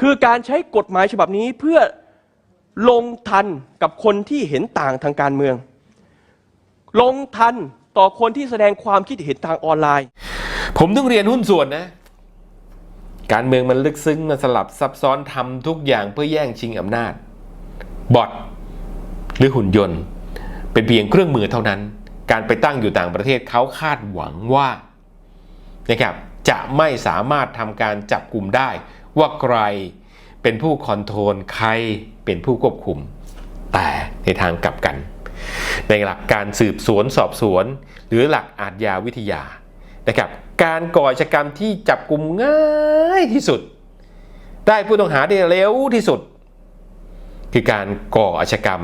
คือการใช้กฎหมายฉบับนี้เพื่อลงทันกับคนที่เห็นต่างทางการเมือง ลงทันต่อคนที่แสดงความคิดเห็นทางออนไลน์ ผมต้องเรียนหุ้นส่วนนะ การเมืองมันลึกซึ้งมันสลับซับซ้อนทำทุกอย่างเพื่อแย่งชิงอำนาจ บอทหรือหุ่นยนต์ เป็นเพียงเครื่องมือเท่านั้น การไปตั้งอยู่ต่างประเทศเขาคาดหวังว่านะครับจะไม่สามารถทำการจับกลุ่มได้ ว่าใครเป็นผู้คอนโทรลใครเป็นผู้ควบคุม แต่ในทางกลับกัน ในหลักการสืบสวนสอบสวน หรือหลักอาทยาวิทยานะครับการก่ออาชกรรมที่จับกลุ่มง่ายที่สุด ได้ผู้ต้องหาได้เร็วที่สุด คือการก่ออาชกรรม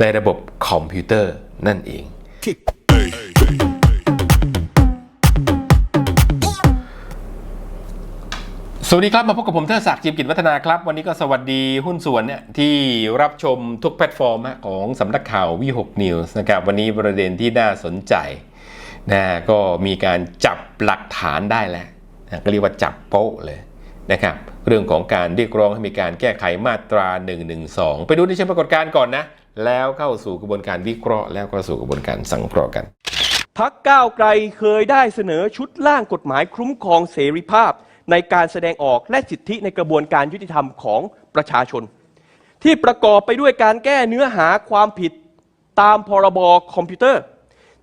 ในระบบคอมพิวเตอร์นั่นเอง สวัสดีครับมาพบกับผมเทอศักดิ์จิมกิจวัฒนาครับ วันนี้ก็สวัสดีหุ้นส่วนเนี่ยที่รับชมทุกแพลตฟอร์มของสำนักข่าววีหกนิวส์นะครับวันนี้ประเด็นที่น่าสนใจนะก็มีการจับหลักฐานได้แล้วนะก็เรียกว่าจับโป๊ะเลยนะครับเรื่องของการเรียกร้องให้มีการแก้ไขมาตรา 112 ไปดูในเชิงปรากฏการณ์ก่อนนะ แล้วเข้าสู่กระบวนการวิเคราะห์ แล้วก็สู่กระบวนการสังเคราะห์กันพักก้าวไกลเคยได้เสนอชุดร่างกฎหมายคุ้มครองเสรีภาพ ในการแสดงออกและสิทธิในกระบวนการยุติธรรมของประชาชน ที่ประกอบไปด้วยการแก้เนื้อหาความผิดตามพรบคอมพิวเตอร์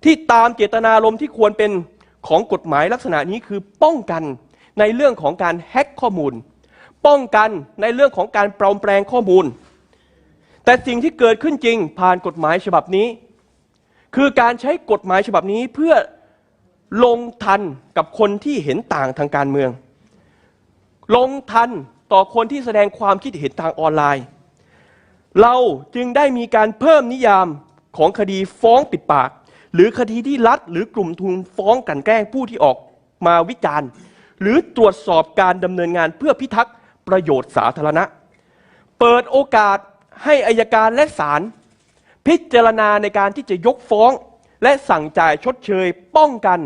ที่ตามเจตนารมณ์ที่ควรเป็นของกฎหมายลักษณะนี้คือป้องกันในเรื่องของการแฮ็กข้อมูล ป้องกันในเรื่องของการปลอมแปลงข้อมูล แต่สิ่งที่เกิดขึ้นจริงผ่านกฎหมายฉบับนี้ คือการใช้กฎหมายฉบับนี้เพื่อลงทันกับคนที่เห็นต่างทางการเมือง ลงทันต่อคนที่แสดงความคิดเห็นทางออนไลน์ เราจึงได้มีการเพิ่มนิยามของคดีฟ้องปิดปาก หรือคดีที่รัฐหรือกลุ่มทุนฟ้องกันแกล้งผู้ที่ออกมาวิจารณ์ หรือตรวจสอบการดำเนินงานเพื่อพิทักษ์ประโยชน์สาธารณะ เปิดโอกาสให้อายการและศาลพิจารณาในการที่จะยกฟ้อง และสั่งจ่ายชดเชยป้องกัน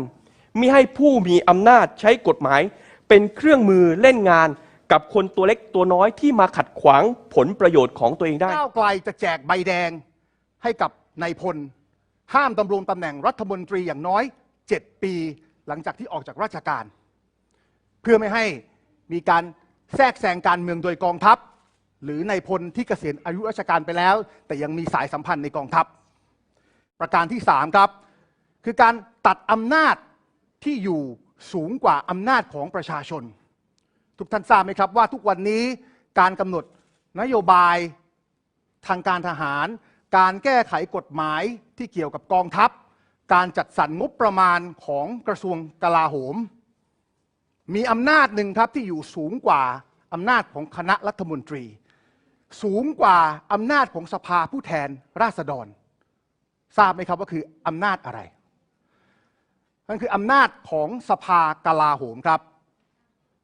มิให้ผู้มีอำนาจใช้กฎหมาย เป็นเครื่องมือเล่นงานกับคนตัวเล็กตัวน้อยที่มาขัดขวางผลประโยชน์ของตัวเองได้ ก้าวไกลจะแจกใบแดงให้กับนายพล ห้ามดำรงตำแหน่งรัฐมนตรีอย่างน้อย 7 ปีหลังจากที่ออกจากราชการ เพื่อไม่ให้มีการแทรกแซงการเมืองโดยกองทัพ หรือนายพลที่เกษียณอายุราชการไปแล้ว แต่ยังมีสายสัมพันธ์ในกองทัพ ประการที่ 3 ครับ คือการตัดอำนาจที่อยู่ สูงกว่าอำนาจของประชาชน ทุกท่านทราบไหมครับว่าทุกวันนี้การกำหนดนโยบายทางการทหาร การแก้ไขกฎหมายที่เกี่ยวกับกองทัพ การจัดสรรงบประมาณของกระทรวงกลาโหม มีอำนาจหนึ่งครับที่อยู่สูงกว่าอำนาจของคณะรัฐมนตรี สูงกว่าอำนาจของสภาผู้แทนราษฎร ทราบไหมครับว่าคืออำนาจอะไร นั่นคืออำนาจของสภากลาโหมครับ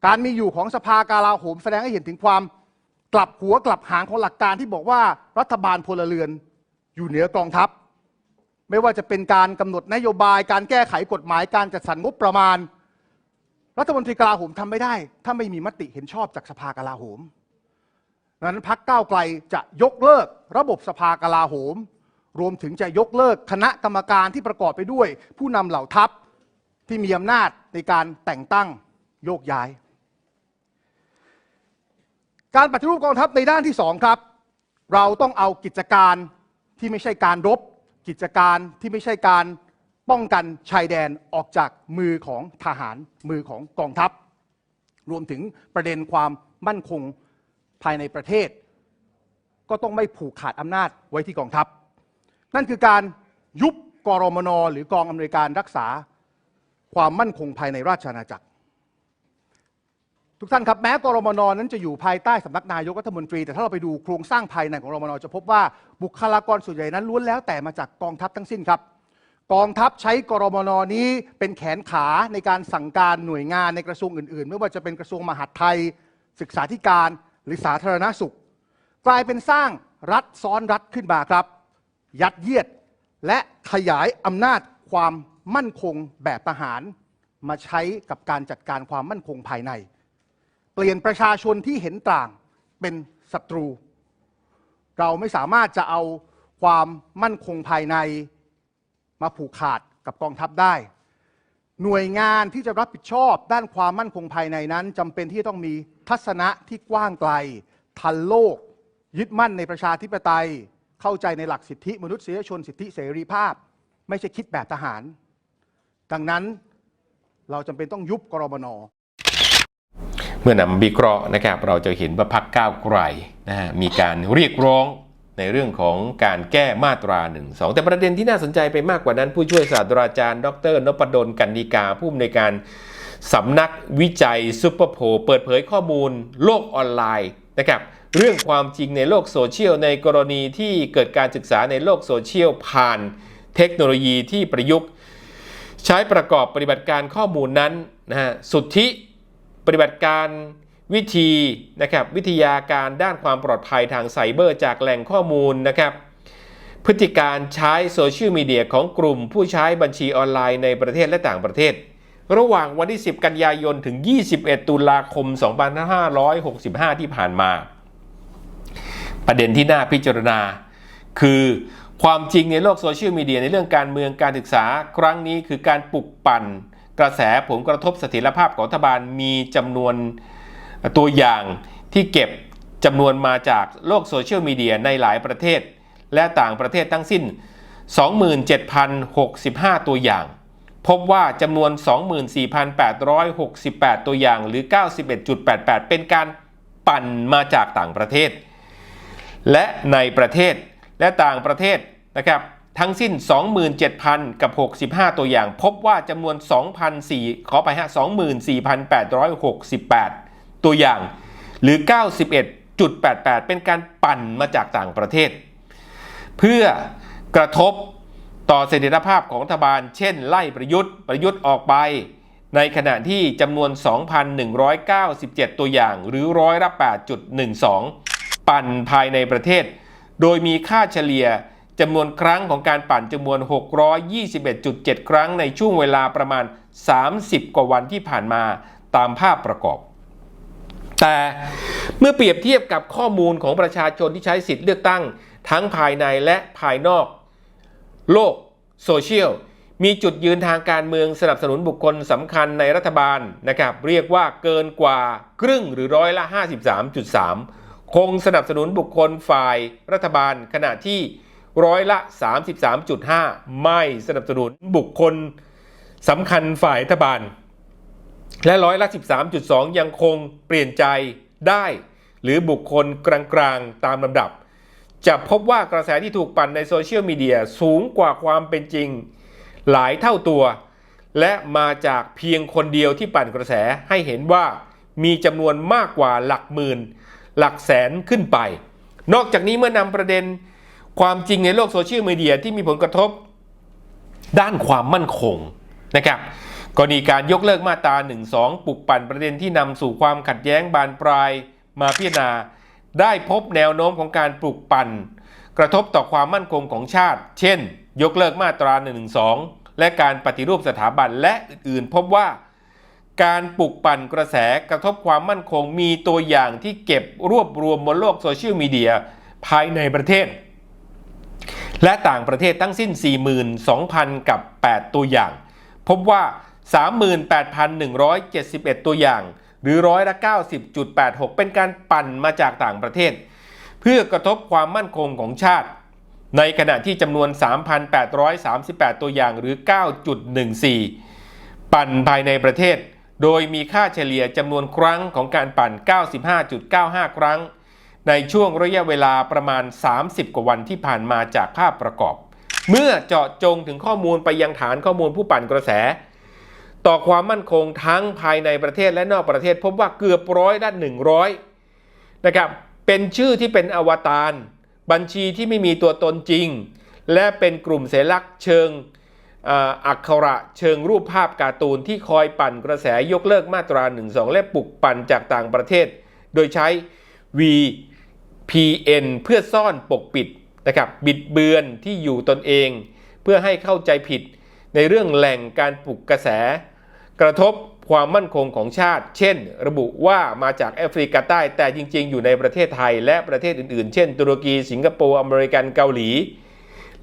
การมีอยู่ของสภากาลาโหม แสดงให้เห็นถึงความกลับหัวกลับหางของหลักการที่บอกว่ารัฐบาลพลเรือนอยู่เหนือกองทัพ ไม่ว่าจะเป็นการกำหนดนโยบาย การแก้ไขกฎหมายการจัดสรรงบประมาณ รัฐมนตรีกลาโหมทำไม่ได้ ถ้าไม่มีมติเห็นชอบจากสภากลาโหมดังนั้นพักก้าวไกลจะยกเลิกระบบสภากลาโหม รวมถึงจะยกเลิกคณะกรรมการที่ประกอบไปด้วย ผู้นำเหล่าทัพ ที่มีอำนาจในการแต่งตั้งโยกย้าย การปฏิรูปกองทัพในด้านที่สองครับ เราต้องเอากิจการที่ไม่ใช่การรบ กิจการที่ไม่ใช่การป้องกันชายแดนออกจากมือของทหารมือของกองทัพ รวมถึงประเด็นความมั่นคงภายในประเทศ ก็ต้องไม่ผูกขาดอำนาจไว้ที่กองทัพ นั่นคือการยุบกรมนหรือกองอำนวยการรักษา ความมั่นคงภายในราชอาณาจักร ทุกท่านครับแม้กรมนนั้นจะอยู่ภายใต้สำนักนายกรัฐมนตรี แต่ถ้าเราไปดูโครงสร้างภายในของกรมนจะพบว่าบุคลากรส่วนใหญ่นั้นล้วนแล้วแต่มาจากกองทัพทั้งสิ้นครับกองทัพใช้กรมนนี้เป็นแขนขาในการสั่งการหน่วยงานในกระทรวงอื่น ๆ ไม่ว่าจะเป็นกระทรวงมหาดไทย ศึกษาธิการหรือสาธารณสุข กลายเป็นสร้างรัฐซ้อนรัฐขึ้นมาครับ ยัดเยียดและขยายอำนาจความ มั่นคงแบบทหารมาใช้กับการจัดการความมั่นคงภายใน เปลี่ยนประชาชนที่เห็นต่างเป็นศัตรู เราไม่สามารถจะเอาความมั่นคงภายในมาผูกขาดกับกองทัพได้ หน่วยงานที่จะรับผิดชอบด้านความมั่นคงภายในนั้นจำเป็นที่จะต้องมีทัศนะที่กว้างไกล ทันโลก ยึดมั่นในประชาธิปไตย เข้าใจในหลักสิทธิมนุษยชนสิทธิเสรีภาพ ไม่ใช่คิดแบบทหาร ดังนั้นเราจำเป็นต้องยุบกรมนเมื่อนำวิเคราะห์นะครับ เราจะเห็นว่าพักก้าวไกลนะฮะมีการเรียกร้องในเรื่องของการแก้มาตรา1นึแต่ประเด็นที่น่าสนใจไปมากกว่านั้น ผู้ช่วยศาสตราจารย์ ดรนพดลกันนิกา ผู้อำนวยการสำนักวิจัยซุปเปอร์โพลเปิดเผยข้อมูลโลกออนไลน์นะครับเรื่องความจริงในโลกโซเชียลในกรณีที่เกิดการศึกษาในโลกโซเชียลผ่านเทคโนโลยีที่ประยุกต์ ใช้ประกอบปฏิบัติการข้อมูลนั้นนะฮะสุทธิปฏิบัติการวิธีนะครับวิทยาการด้านความปลอดภัยทางไซเบอร์จากแหล่งข้อมูลนะครับพฤติการใช้โซเชียลมีเดียของกลุ่มผู้ใช้บัญชีออนไลน์ในประเทศและต่างประเทศ ระหว่างวันที่ 10 กันยายนถึง 21 ตุลาคม 2565 ที่ผ่านมา ประเด็นที่น่าพิจารณา คือ ความจริงในโลกโซเชียลมีเดียในเรื่องการเมืองการศึกษาครั้งนี้คือการปลุกปั่น กระแสผลกระทบเสถียรภาพของรัฐบาลมีจำนวนตัวอย่างที่เก็บจำนวนมาจากโลกโซเชียลมีเดียในหลายประเทศ และต่างประเทศทั้งสิ้น 27,065 ตัวอย่าง พบว่าจำนวน 24,868 ตัวอย่างหรือ 91.88 เป็นการปั่นมาจากต่างประเทศ และในประเทศ และต่างประเทศนะครับทั้งสิ้น 27,000 กับ 65 ตัวอย่าง พบว่าจำนวน 2,004ขอไปฮะ24,868 ตัวอย่าง หรือ 91.88 เป็นการปั่นมาจากต่างประเทศ เพื่อกระทบต่อเสถียรภาพของรัฐบาล เช่น ไล่ประยุทธ์ประยุทธ์ออกไป ในขณะที่จำนวน 2,197 ตัวอย่าง หรือร้อยละ8.12 ปั่นภายในประเทศ โดยมีค่าเฉลี่ยจำนวนครั้งของการปั่นจำนวน 621.7 ครั้งในช่วงเวลาประมาณ 30 กว่าวันที่ผ่านมาตามภาพประกอบ แต่เมื่อเปรียบเทียบกับข้อมูลของประชาชนที่ใช้สิทธิ์เลือกตั้ง ทั้งภายในและภายนอก โลกโซเชียลมีจุดยืนทางการเมืองสนับสนุนบุคคลสำคัญในรัฐบาลนะครับ เรียกว่าเกินกว่าครึ่งหรือร้อยละ 53.3 คงสนับสนุนบุคคลฝ่ายรัฐบาลขณะที่ร้อยละ 33.5 ไม่สนับสนุนบุคคลสำคัญฝ่ายรัฐบาล และร้อยละ 13.2 ยังคงเปลี่ยนใจได้ หรือบุคคลกลางๆตามลำดับ จะพบว่ากระแสที่ถูกปั่นในโซเชียลมีเดียสูงกว่าความเป็นจริง หลายเท่าตัว และมาจากเพียงคนเดียวที่ปั่นกระแสให้เห็นว่ามีจำนวนมากกว่าหลักหมื่น หลักแสนขึ้นไป นอกจากนี้เมื่อนำประเด็นความจริงในโลกโซเชียลมีเดียที่มีผลกระทบด้านความมั่นคงนะครับกรณีการยกเลิกมาตรา 1 2 ปลุกปั่นประเด็นที่นำสู่ความขัดแย้งบานปลายมาพิจารณา ได้พบแนวโน้มของการปลุกปั่น กระทบต่อความมั่นคงของชาติ เช่น ยกเลิกมาตรา1 2และการปฏิรูปสถาบันและอื่นๆ พบว่า การปลุกปั่นกระแสกระทบความมั่นคงมีตัวอย่างที่เก็บรวบรวมบนโลกโซเชียลมีเดียภายในประเทศ และต่างประเทศทั้งสิ้น 42,000 กับ 8 ตัวอย่าง พบว่า 38,171 ตัวอย่าง หรือร้อยละ 90.86 เป็นการปั่นมาจากต่างประเทศ เพื่อกระทบความมั่นคงของชาติ ในขณะที่จำนวน 3,838 ตัวอย่างหรือ 9.14 ปั่นภายในประเทศ โดยมีค่าเฉลี่ยจำนวนครั้งของการปั่น 95.95 ครั้ง ในช่วงระยะเวลาประมาณ 30 กว่าวันที่ผ่านมาจากภาพประกอบ เมื่อเจาะจงถึงข้อมูลไปยังฐานข้อมูลผู้ปั่นกระแส ต่อความมั่นคงทั้งภายในประเทศและนอกประเทศพบว่าเกือบร้อยละหนึ่งร้อยนะครับเป็นชื่อที่เป็นอวตารบัญชีที่ไม่มีตัวตนจริง และเป็นกลุ่มเสลักเชิง อักขระเชิงรูปภาพการ์ตูนที่คอยปั่นกระแสยกเลิกมาตรา1 2และปลุกปั่นจากต่างประเทศ โดยใช้ VPN เพื่อซ่อนปกปิดนะครับบิดเบือนที่อยู่ตนเอง เพื่อให้เข้าใจผิดในเรื่องแหล่งการปลุกกระแส กระทบความมั่นคงของชาติ เช่น ระบุว่ามาจากแอฟริกาใต้แต่จริง ๆ อยู่ในประเทศไทย และประเทศอื่นๆ เช่น ตุรกีสิงคโปร์อเมริกันเกาหลี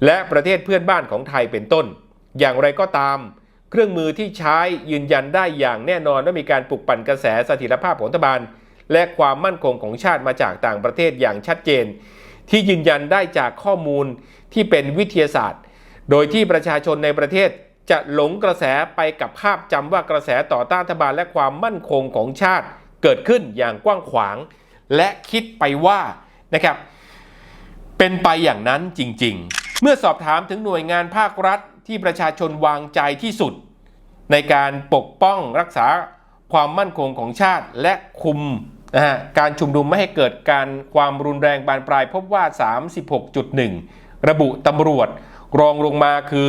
และประเทศเพื่อนบ้านของไทยเป็นต้น อย่างไรก็ตาม เครื่องมือที่ใช้ยืนยันได้อย่างแน่นอนว่ามีการปลุกปั่นกระแสสถิรภาพของรัฐบาล และความมั่นคงของชาติมาจากต่างประเทศอย่างชัดเจน ที่ยืนยันได้จากข้อมูลที่เป็นวิทยาศาสตร์ โดยที่ประชาชนในประเทศจะหลงกระแสไปกับภาพจำว่ากระแสต่อต้านรัฐบาลและความมั่นคงของชาติเกิดขึ้นอย่างกว้างขวาง และคิดไปว่านะครับเป็นไปอย่างนั้นจริง ๆ เมื่อสอบถามถึงหน่วยงานภาครัฐที่ประชาชนวางใจที่สุด ในการปกป้องรักษาความมั่นคงของชาติและคุมนะฮะการชุมนุมไม่ให้เกิดการความรุนแรงบานปลายพบว่า 36.1 ระบุตำรวจ รองลงมาคือ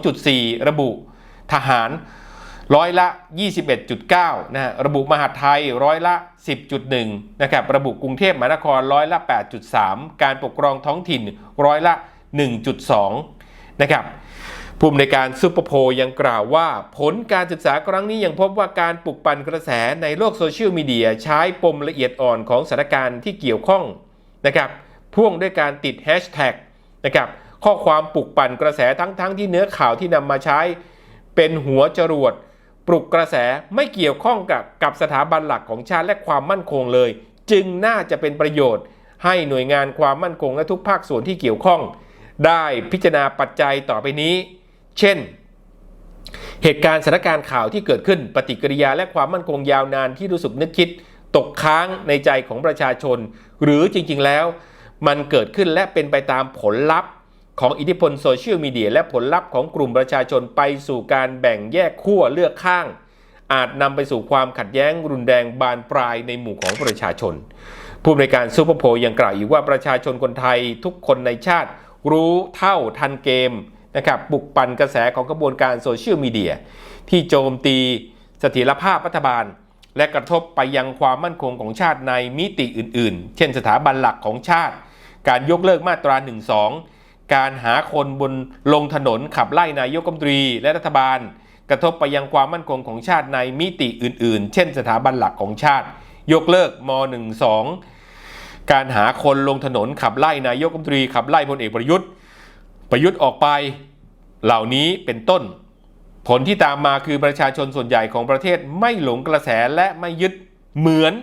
22.4 ระบุทหารร้อยละ 21.9 นะฮะระบุมหาดไทยร้อยละ 10.1 นะครับ ระบุกรุงเทพมหานครร้อยละ 8.3 การปกครองท้องถิ่นร้อยละ 1.2 นะครับผู้อำนวยการซูเปอร์โพลยังกล่าวว่า ผลการศึกษาครั้งนี้ยังพบว่าการปลุกปั่นกระแสในโลกโซเชียลมีเดียใช้ปมละเอียดอ่อนของสถานการณ์ที่เกี่ยวข้องนะครับพ่วงด้วยการติดแฮชแท็กนะครับข้อความปลุกปั่นกระแสทั้งๆทที่เนื้อข่าวที่นำมาใช้ เป็นหัวจรวดปลุกกระแสไม่เกี่ยวข้องกับกับสถาบันหลักของชาติและความมั่นคงเลย จึงน่าจะเป็นประโยชน์ ให้หน่วยงานความมั่นคงและทุกภาคส่วนที่เกี่ยวข้อง ได้พิจารณาปัจจัยต่อไปนี้ เช่น เหตุการณ์สถานการณ์ข่าวที่เกิดขึ้น ปฏิกิริยาและความมั่นคงยาวนานที่รู้สึกนึกคิด ตกค้างในใจของประชาชน หรือจริง ๆ แล้ว มันเกิดขึ้นและเป็นไปตามผลลัพธ์ของอิทธิพลโซเชียลมีเดียและผลลัพธ์ของกลุ่มประชาชนไปสู่การแบ่งแยกขั้วเลือกข้าง อาจนำไปสู่ความขัดแย้งรุนแรงบานปลายในหมู่ของประชาชน ผู้บริการซูเปอร์โพลยังกล่าวอีกว่าประชาชนคนไทยทุกคนในชาติ รู้เท่าทันเกมนะครับปลุกปั่นกระแสของกระบวนการโซเชียลมีเดียที่โจมตีเสถียรภาพรัฐบาล และกระทบไปยังความมั่นคงของชาติในมิติอื่นๆ เช่นสถาบันหลักของชาติ การยกเลิกมาตรา1การหาคนบนลงถนนขับไล่นายกรัฐมนตรีและรัฐบาล กระทบไปยังความมั่นคงของชาติในมิติอื่นๆ เช่นสถาบันหลักของชาติ ยกเลิกม .12 การหาคนลงถนนขับไล่นายกรัฐมนตรีขับไล่พลเอกประยุทธ์ ประยุทธ์ออกไปเหล่านี้เป็นต้น ผลที่ตามมาคือประชาชนส่วนใหญ่ของประเทศไม่หลงกระแสและไม่ยึดเหมือน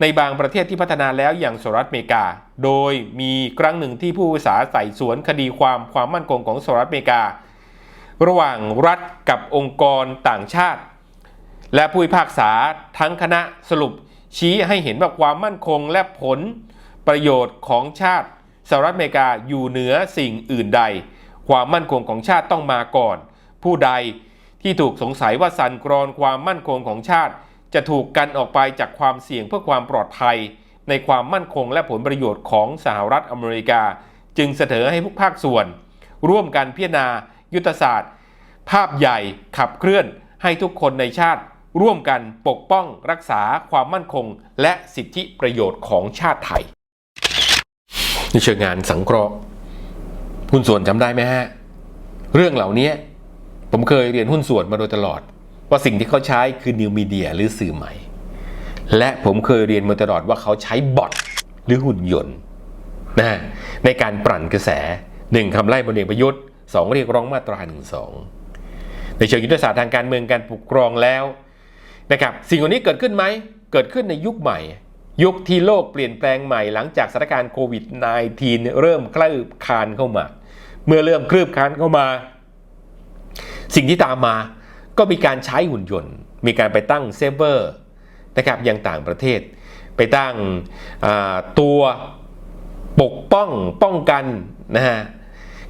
ในบางประเทศที่พัฒนาแล้วอย่างสหรัฐอเมริกา โดยมีครั้งหนึ่งที่ผู้วิสาไต่สวนคดีความความมั่นคงของสหรัฐอเมริกา ระหว่างรัฐกับองค์กรต่างชาติ และผู้พิพากษาทั้งคณะสรุปชี้ให้เห็นว่าความมั่นคงและผล ประโยชน์ของชาติสหรัฐอเมริกาอยู่เหนือสิ่งอื่นใด ความมั่นคงของชาติต้องมาก่อน ผู้ใดที่ถูกสงสัยว่าสั่นกรอนความมั่นคงของชาติ จะถูกกันออกไปจากความเสี่ยงเพื่อความปลอดภัย ในความมั่นคงและผลประโยชน์ของสหรัฐอเมริกา จึงเสนอให้ทุกภาคส่วน ร่วมกันพิจารณา ยุทธศาสตร์ ภาพใหญ่ขับเคลื่อนให้ทุกคนในชาติ ร่วมกันปกป้องรักษาความมั่นคง และสิทธิประโยชน์ของชาติไทย ในเชิงงานสังเคราะห์หุ้นส่วนจำได้ไหมฮะ เรื่องเหล่านี้ผมเคยเรียนหุ้นส่วนมาโดยตลอด ว่าสิ่งที่เขาใช้คือนิวมีเดียหรือสื่อใหม่ และผมเคยเรียนมาตลอดว่าเขาใช้บอทหรือหุ่นยนต์นะในการปรั่นกระแสหนึ่งคำไล่พลเอกประยุทธ์สองเรียกร้องมาตราหนึ่งสองในเชิงยุทธศาสตร์ทางการเมืองการปกครองแล้วนะครับสิ่งเหล่านี้เกิดขึ้นไหมเกิดขึ้นในยุคใหม่ ยุคที่โลกเปลี่ยนแปลงใหม่หลังจากสถานการณ์โควิด -19 เริ่มคลืบคานเข้ามา เมื่อเริ่มคลืบคานเข้ามา สิ่งที่ตามมาก็มีการใช้หุ่นยนต์ มีการไปตั้งเซฟเวอร์นะครับยังต่างประเทศ ไปตั้งตัวปกป้องป้องกันนะฮะ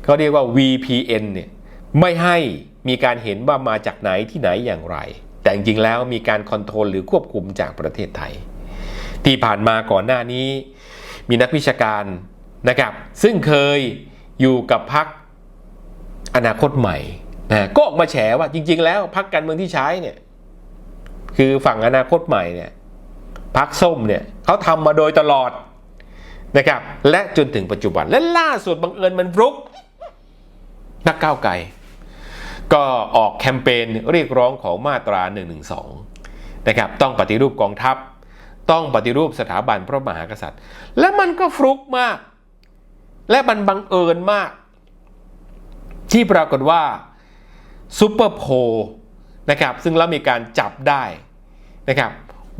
เขาเรียกว่า VPN เนี่ยไม่ให้มีการเห็นว่ามาจากไหนที่ไหนอย่างไร แต่จริงๆแล้วมีการคอนโทรลหรือควบคุมจากประเทศไทย ที่ผ่านมาก่อนหน้านี้ มีนักวิชาการนะครับ ซึ่งเคยอยู่กับพักอนาคตใหม่นะก็ออกมาแฉว่าจริง ๆ แล้วพักการเมืองที่ใช้เนี่ยคือฝั่งอนาคตใหม่เนี่ยพักส้มเนี่ยเขาทำมาโดยตลอดนะครับ และจนถึงปัจจุบันและล่าสุดบังเอิญมันฟลุก นักก้าวไกลก็ออกแคมเปญเรียกร้องของมาตรา1นึนะครับ ต้องปฏิรูปกองทัพ ต้องปฏิรูปสถาบันพระมหากษัตริย์ และมันก็ฟลุกมาก และมันบังเอิญมาก ที่ปรากฏว่าซูเปอร์โพลนะครับซึ่งเรามีการจับได้นะครับ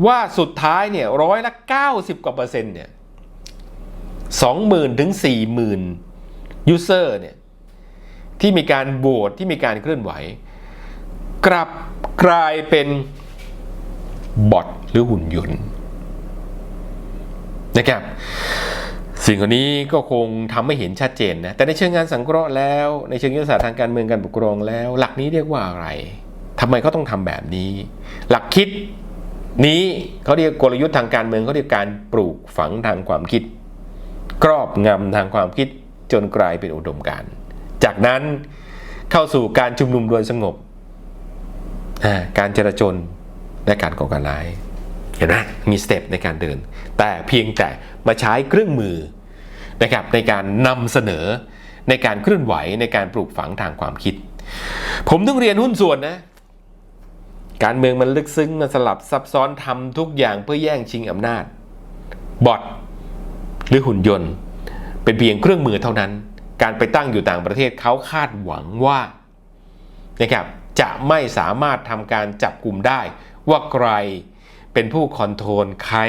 ว่าสุดท้ายเนี่ยร้อยละ 90 กว่าเปอร์เซ็นต์เนี่ย20,000ถึง40,000ยูเซอร์เนี่ยที่มีการโหวตที่มีการเคลื่อนไหว กลับกลายเป็นบอทหรือหุ่นยนต์ นะครับสิ่งเหล่านี้ก็คงทำให้เห็นชัดเจนนะแต่ในเชิงงานสังเคราะห์แล้ว ในเชิงยุทธศาสตร์ทางการเมืองการปกครองแล้ว หลักนี้เรียกว่าอะไรทำไมเขาต้องทำแบบนี้ หลักคิดนี้เขาเรียกกลยุทธ์ทางการเมืองเขาเรียกการปลูกฝังทางความคิดครอบงำทางความคิดจนกลายเป็นอุดมการณ์จากนั้นเข้าสู่การชุมนุมโดยสงบ การจราจนและการก่อการร้าย เห็นไหมมีสเต็ปในการเดิน แต่เพียงแต่มาใช้เครื่องมือนะครับในการนำเสนอในการเคลื่อนไหวในการปลูกฝังทางความคิด ผมต้องเรียนหุ้นส่วนนะ การเมืองมันลึกซึ้งมันสลับซับซ้อนทำทุกอย่างเพื่อแย่งชิงอำนาจ บอทหรือหุ่นยนต์ เป็นเพียงเครื่องมือเท่านั้น การไปตั้งอยู่ต่างประเทศเขาคาดหวังว่านะครับจะไม่สามารถทำการจับกลุ่มได้ว่าใครเป็นผู้คอนโทรลใคร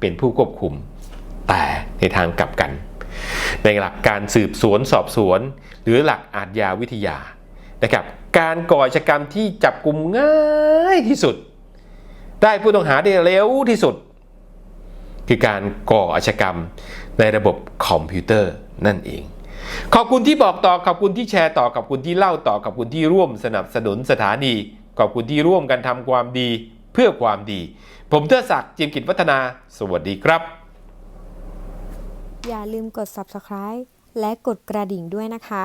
เป็นผู้ควบคุม แต่ในทางกลับกัน ในหลักการสืบสวนสอบสวน หรือหลักอาทยาวิทยานะครับการก่ออาชกรรมที่จับกลุ่มง่ายที่สุด ได้ผู้ต้องหาได้เร็วที่สุด คือการก่ออาชกรรมในระบบคอมพิวเตอร์นั่นเอง ขอบคุณที่บอกต่อขอบคุณที่แชร์ต่อขอบคุณที่เล่าต่อขอบคุณที่ร่วมสนับสนุนสถานีขอบคุณที่ร่วมกันทำความดีเพื่อความดี ผมเทอศักดิ์จิมกิจวัฒนา สวัสดีครับ อย่าลืมกด subscribe และกดกระดิ่งด้วยนะคะ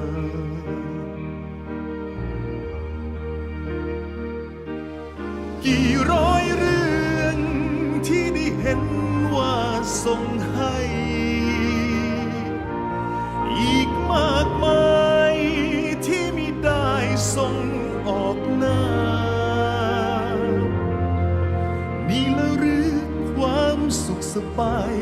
ส่งให้ อีกมากมายที่มิได้ส่งออกหน้า นี่ละหรือความสุขสบาย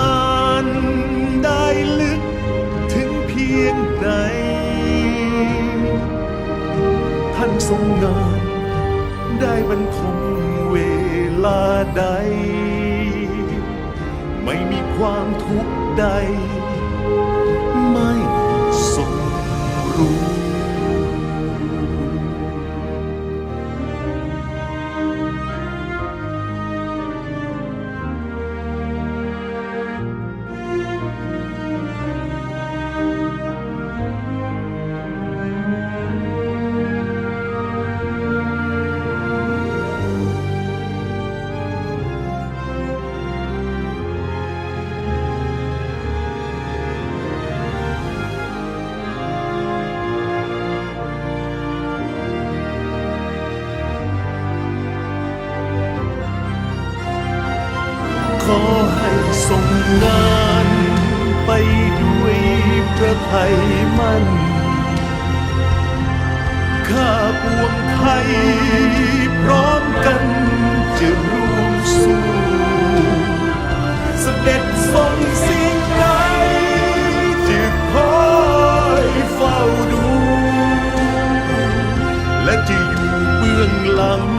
อ่านได้ลึกถึงเพียงใดท่านทรงงานได้บรรทมเวลาใด ไม่มีความทุกข์ใด มั่นข้าปวงไทย พร้อมกันจะร่วมสู้เสด็จทรงสิ่งใดจะคอยเฝ้าดู และจะอยู่เบื้องหลัง